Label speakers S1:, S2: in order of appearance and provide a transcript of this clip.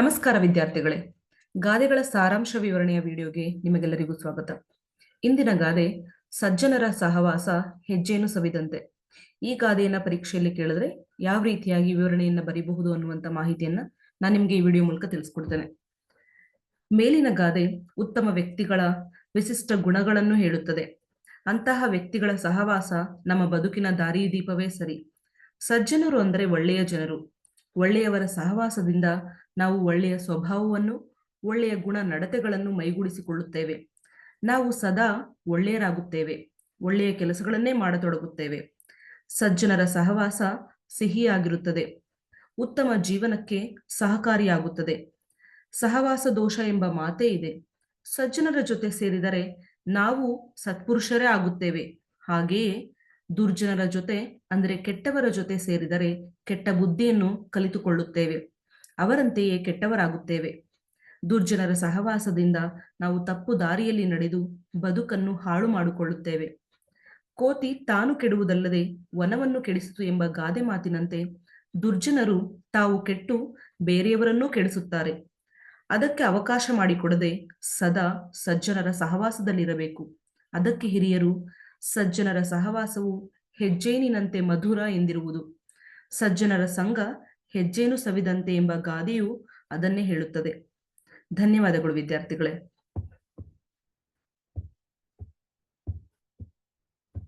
S1: ನಮಸ್ಕಾರ ವಿದ್ಯಾರ್ಥಿಗಳೇ. ಗಾದೆಗಳ ಸಾರಾಂಶ ವಿವರಣೆಯ ವಿಡಿಯೋಗೆ ನಿಮಗೆಲ್ಲರಿಗೂ ಸ್ವಾಗತ. ಇಂದಿನ ಗಾದೆ ಸಜ್ಜನರ ಸಹವಾಸ ಹೆಜ್ಜೆಯನ್ನು ಸವಿದಂತೆ. ಈ ಗಾದೆಯನ್ನ ಪರೀಕ್ಷೆಯಲ್ಲಿ ಕೇಳಿದ್ರೆ ಯಾವ ರೀತಿಯಾಗಿ ವಿವರಣೆಯನ್ನ ಬರೀಬಹುದು ಅನ್ನುವಂತ ಮಾಹಿತಿಯನ್ನ ನಾನು ನಿಮ್ಗೆ ಈ ವಿಡಿಯೋ ಮೂಲಕ ತಿಳಿಸ್ಕೊಡ್ತೇನೆ. ಮೇಲಿನ ಗಾದೆ ಉತ್ತಮ ವ್ಯಕ್ತಿಗಳ ವಿಶಿಷ್ಟ ಗುಣಗಳನ್ನು ಹೇಳುತ್ತದೆ. ಅಂತಹ ವ್ಯಕ್ತಿಗಳ ಸಹವಾಸ ನಮ್ಮ ಬದುಕಿನ ದಾರಿ ದೀಪವೇ ಸರಿ. ಸಜ್ಜನರು ಅಂದರೆ ಒಳ್ಳೆಯ ಜನರು. ಒಳ್ಳೆಯವರ ಸಹವಾಸದಿಂದ ನಾವು ಒಳ್ಳೆಯ ಸ್ವಭಾವವನ್ನು, ಒಳ್ಳೆಯ ಗುಣ ನಡತೆಗಳನ್ನು ಮೈಗೂಡಿಸಿಕೊಳ್ಳುತ್ತೇವೆ. ನಾವು ಸದಾ ಒಳ್ಳೆಯರಾಗುತ್ತೇವೆ, ಒಳ್ಳೆಯ ಕೆಲಸಗಳನ್ನೇ ಮಾಡತೊಡಗುತ್ತೇವೆ. ಸಜ್ಜನರ ಸಹವಾಸ ಸಿಹಿಯಾಗಿರುತ್ತದೆ. ಉತ್ತಮ ಜೀವನಕ್ಕೆ ಸಹಕಾರಿಯಾಗುತ್ತದೆ. ಸಹವಾಸ ದೋಷ ಎಂಬ ಮಾತೇ ಇದೆ. ಸಜ್ಜನರ ಜೊತೆ ಸೇರಿದರೆ ನಾವು ಸತ್ಪುರುಷರೇ ಆಗುತ್ತೇವೆ. ಹಾಗೆಯೇ ದುರ್ಜನರ ಜೊತೆ, ಅಂದರೆ ಕೆಟ್ಟವರ ಜೊತೆ ಸೇರಿದರೆ ಕೆಟ್ಟ ಬುದ್ಧಿಯನ್ನು ಕಲಿತುಕೊಳ್ಳುತ್ತೇವೆ. ಅವರಂತೆಯೇ ಕೆಟ್ಟವರಾಗುತ್ತೇವೆ. ದುರ್ಜನರ ಸಹವಾಸದಿಂದ ನಾವು ತಪ್ಪು ದಾರಿಯಲ್ಲಿ ನಡೆದು ಬದುಕನ್ನು ಹಾಳು ಮಾಡಿಕೊಳ್ಳುತ್ತೇವೆ. ಕೋತಿ ತಾನು ಕೆಡುವುದಲ್ಲದೆ ವನವನ್ನು ಕೆಡಿಸಿತು ಎಂಬ ಗಾದೆ ಮಾತಿನಂತೆ ದುರ್ಜನರು ತಾವು ಕೆಟ್ಟು ಬೇರೆಯವರನ್ನೂ ಕೆಡಿಸುತ್ತಾರೆ. ಅದಕ್ಕೆ ಅವಕಾಶ ಮಾಡಿಕೊಡದೆ ಸದಾ ಸಜ್ಜನರ ಸಹವಾಸದಲ್ಲಿರಬೇಕು. ಅದಕ್ಕೆ ಹಿರಿಯರು ಸಜ್ಜನರ ಸಹವಾಸವು ಹೆಜ್ಜೇನಿನಂತೆ ಮಧುರ ಎಂದಿರುವುದು. ಸಜ್ಜನರ ಸಂಘ ಹೆಜ್ಜೇನು ಸವಿದಂತೆ ಎಂಬ ಗಾದೆಯು ಅದನ್ನೇ ಹೇಳುತ್ತದೆ. ಧನ್ಯವಾದಗಳು ವಿದ್ಯಾರ್ಥಿಗಳೇ.